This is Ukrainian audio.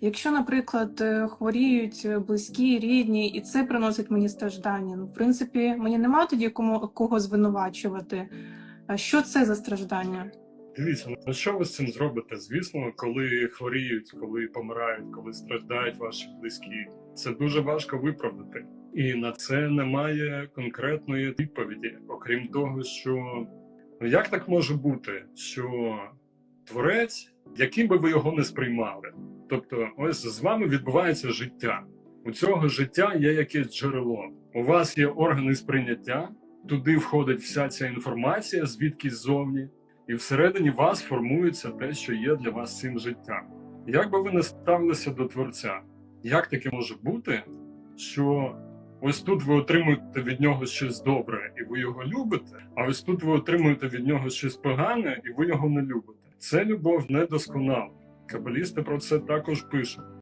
Якщо, наприклад, е, хворіють е, близькі, рідні, і це приносить мені страждання, ну, в принципі, мені немає тоді кому кого звинувачувати. А що це за страждання? Дивіться, ну що ви з цим зробите? Звісно, коли хворіють, коли помирають, коли страждають ваші близькі, це дуже важко виправдати. І на це немає конкретної відповіді, окрім того, що ну як так може бути, що творець, яким би ви його не сприймали, тобто, ось з вами відбувається життя. У цього життя є якесь джерело. У вас є органи сприйняття, туди входить вся ця інформація, звідки ззовні, і всередині вас формується те, що є для вас цим життям. Як би ви не ставилися до творця, як таке може бути, що ось тут ви отримуєте від нього щось добре, і ви його любите, а ось тут ви отримуєте від нього щось погане, і ви його не любите. Це любов недосконала. Кабалісти про це також пишуть.